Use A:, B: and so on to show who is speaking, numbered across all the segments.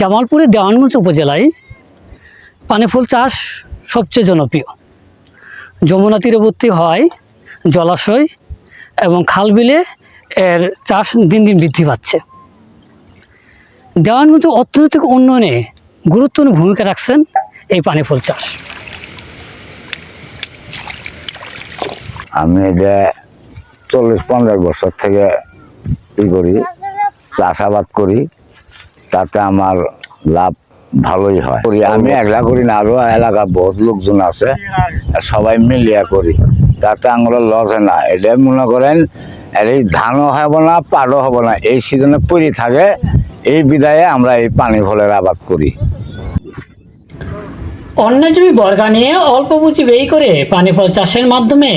A: জামালপুরের দেওয়ানগঞ্জ উপজেলায় পানিফুল চাষ সবচেয়ে জনপ্রিয়। যমুনা তীরবর্তী হয়, জলাশয় এবং খাল বিলে এর চাষ দিন দিন বৃদ্ধি পাচ্ছে। দেওয়ানগঞ্জ অর্থনৈতিক উন্নয়নে গুরুত্বপূর্ণ ভূমিকা রাখছেন এই পানিফুল চাষ।
B: আমি এটা চল্লিশ পঞ্চাশ বছর থেকে ই করি, চাষাবাদ করি। তাতে আমার লাভ ভালোই হয়। করি, আমি একলা করি না, আরও এলাকা বহুত লোকজন আছে, সবাই মিলিয়া করি। তাতে আমার লস হয় না, এটাই মনে করেন এই ধানও হবে না পাটও হবে না, এই সিজনে পরি থাকে, এই বিদায়ে আমরা এই পানি ফলের আবাদ করি।
A: অন্য জমি বর্গা নিয়ে অল্প পুঁজি ব্যয় করে পানি ফল চাষের মাধ্যমে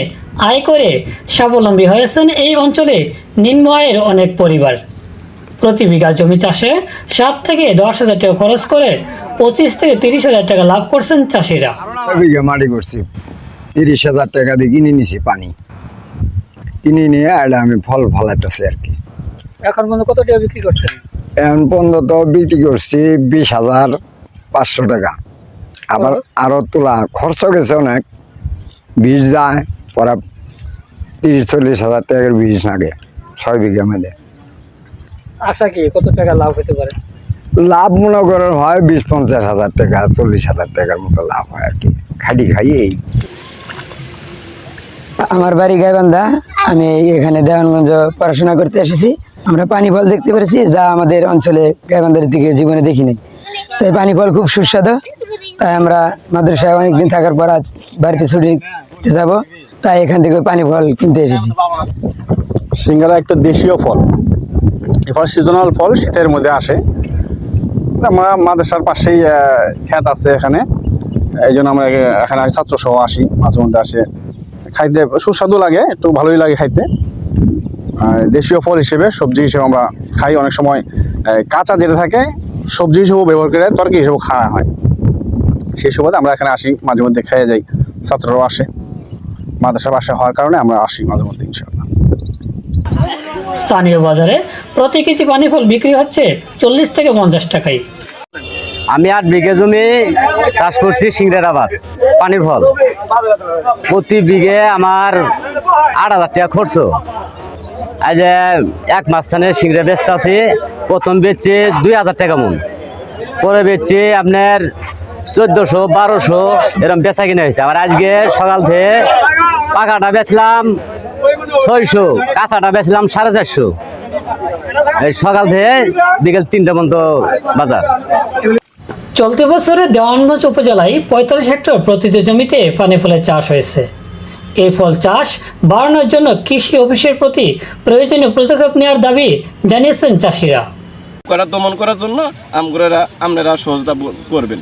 A: আয় করে স্বাবলম্বী হয়েছেন এই অঞ্চলে নিম্ন আয়ের অনেক পরিবার। প্রতি বিঘা জমি চাষে সাত থেকে দশ হাজার টাকা খরচ করে পঁচিশ থেকে তিরিশ হাজার টাকা লাভ করছেন চাষিরা।
C: বিঘা মাটি করছি। তিরিশ হাজার টাকা দিয়ে কিনে নিছি পানি। কিনে নিয়ে আর আমি ফল ফলাইতেছি আর কি।
A: এখন পর্যন্ত কত টাকা বিক্রি করছেন?
C: এখন পর্যন্ত বিক্রি করছি বিশ হাজার পাঁচশো টাকা। আবার
A: খরচ?
C: আরও তোলা খরচ গেছে অনেক। বীজ যায় পরে তিরিশ চল্লিশ হাজার টাকার বীজ লাগে ছয় বিঘা মেলে
A: আশা কি কত টাকা লাভ হতে পারে?
C: লাভ মনে করেন হয় বিশ পঞ্চাশ হাজার টাকা চল্লিশ হাজার টাকার মতো লাভ হয় আর কি। খাটি খাই এই।
D: আমার বাড়ি গাইবান্ধা আমি এখানে দেওয়ানগঞ্জ পড়াশোনা করতে এসেছি। আমরা পানি ফল দেখতে পেরেছি যা আমাদের অঞ্চলে গাইবান্ধার দিকে জীবনে দেখিনি। তাই পানি ফল খুব সুস্বাদু। তাই আমরা মাদ্রাসায় অনেকদিন থাকার পর আজ বাড়িতে ছুটিতে যাব। তাই এখান থেকে পানি ফল কিনতে এসেছি।
E: সিঙ্গারা একটা দেশীয় ফল। ফল সিজনাল ফল শীতের মধ্যে আসে। আমরা মাদ্রাসার পাশেই ক্ষেত আছে এখানে। এই জন্য আমরা এখানে ছাত্র সহ আসি, মাঝে মধ্যে আসে। খাইতে সুস্বাদু লাগে, একটু ভালোই লাগে খাইতে। দেশীয় ফল হিসেবে, সবজি হিসেবে আমরা খাই। অনেক সময় কাঁচা যেটা থাকে, সবজি হিসেবেও ব্যবহার করে তরকারি হিসেবেও খাওয়া হয়। সেই সুবাদে আমরা এখানে আসি, মাঝে মধ্যে খেয়ে যাই। ছাত্ররাও আসে। মাদ্রাসা পাশে হওয়ার কারণে আমরা আসি মাঝে মধ্যে ইনশাল্লাহ
A: স্থানীয় বাজারে প্রতি কেজি পানি ফল বিক্রি হচ্ছে চল্লিশ থেকে পঞ্চাশ টাকায়।
F: আমি আট বিঘে জমি চাষ করছি সিংড়ার আবাদ পানির ফল। প্রতি বিঘে আমার আট হাজার টাকা খরচ। আজ এক মাস থানে সিংড়া বেচতে আছি, প্রথম বেচছি দুই হাজার টাকা মন। পরে বেচছি আপনার চোদ্দোশো, বারোশো এরকম বেচা কিনা হয়েছে। আবার আজকে সকাল থেকে পাকাটা বেচলাম ছয়শো। কাঁচাটা বেচলাম সাড়ে চারশো। এই সকাল থেকে বিকেল তিনটা পর্যন্ত বাজার।
A: চলতি বছরে দেওয়ানগঞ্জ উপজেলায় পঁয়তাল্লিশ হেক্টর প্রতিটি জমিতে পানি ফলের চাষ হয়েছে। এই ফল চাষ বাড়ানোর জন্য কৃষি অফিসের প্রতি প্রয়োজনীয় পদক্ষেপ নেওয়ার দাবি জানিয়েছেন চাষিরা।
G: করা দমন করার জন্য আমগুলোরা আপনারা সহজতা করবেন।